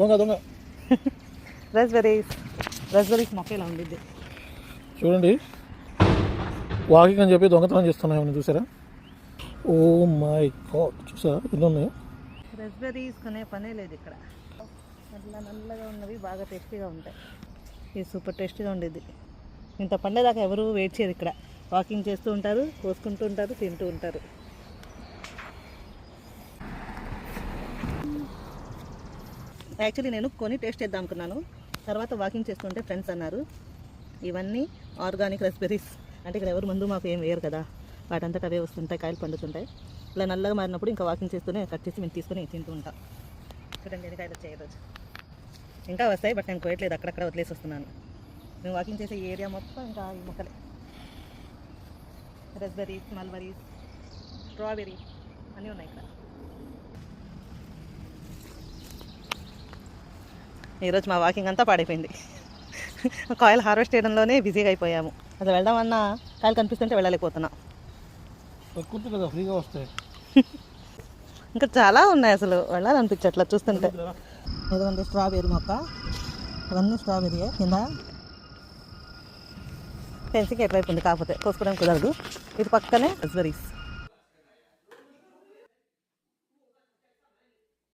దొంగ దొంగ. రస్బెరీస్ రస్బెరీస్ మొక్క ఇలా ఉండిద్ది. చూడండి. వాకింగ్ అని చెప్పి దొంగతనం చేస్తున్నాయి చూసారా? ఓ మై గాడ్ చూసారా? ఎన్ని ఉన్నాయి? రస్బెరీస్ కొనే పనే లేదు ఇక్కడ. అట్లా నల్లగా ఉన్నవి బాగా టేస్టీగా ఉంటాయి. ఇది సూపర్ టేస్టీగా ఉండేది ఇంత పండేదాకా ఎవరు వెయిట్ చేయరు ఇక్కడ. వాకింగ్ చేస్తూ ఉంటారు కోసుకుంటూ ఉంటారు తింటూ ఉంటారు. యాక్చువల్లీ నేను కొని టేస్ట్ చేద్దాం అనుకున్నాను. తర్వాత వాకింగ్ చేస్తుంటే ఫ్రెండ్స్ అన్నారు. ఇవన్నీ ఆర్గానిక్ రెస్బెరీస్ అంటే ఇక్కడ ఎవరు మందు మాకు ఏం వేయరు కదా. వాటంతట అవే వస్తుంటాయి కాయలు పండుతుంటాయి. ఇలా నల్లగా మారినప్పుడు ఇంకా వాకింగ్ చేస్తూనే కట్ చేసి మేము తీసుకొని తింటూ ఉంటాం. చూడండి ఎన్ని కాయలు వచ్చాయి ఈరోజు. ఇంకా వస్తాయి బట్ నేను కోయట్లేదు అక్కడక్కడ వదిలేసి వస్తున్నాను. మేము వాకింగ్ చేసే ఏరియా మొత్తం ఇంకా ఈ మొక్కలే. రెస్బెరీస్ మల్బరీస్ స్ట్రాబెరీ అన్నీ ఉన్నాయి ఇక్కడ. ఈరోజు మా వాకింగ్ అంతా పాడైపోయింది. కాయలు హార్వెస్ట్ చేయడంలోనే బిజీగా అయిపోయాము. అసలు వెళ్దామన్నా కాయలు కనిపిస్తుంటే వెళ్ళలేకపోతున్నా. ప్రకృతి కదా ఫ్రీగా వస్తాయి ఇంకా చాలా ఉన్నాయి అసలు వెళ్ళాలనిపించట్లా చూస్తుంటే. ఇదిగోండి స్ట్రాబెర్రీ మొక్క. ఇవన్నీ స్ట్రాబెర్రీ కింద ఫెన్సింగ్ ఎట్లయిపోయింది కాకపోతే కోసుకోవడం కుదరదు. ఇది పక్కనే రస్బెరీస్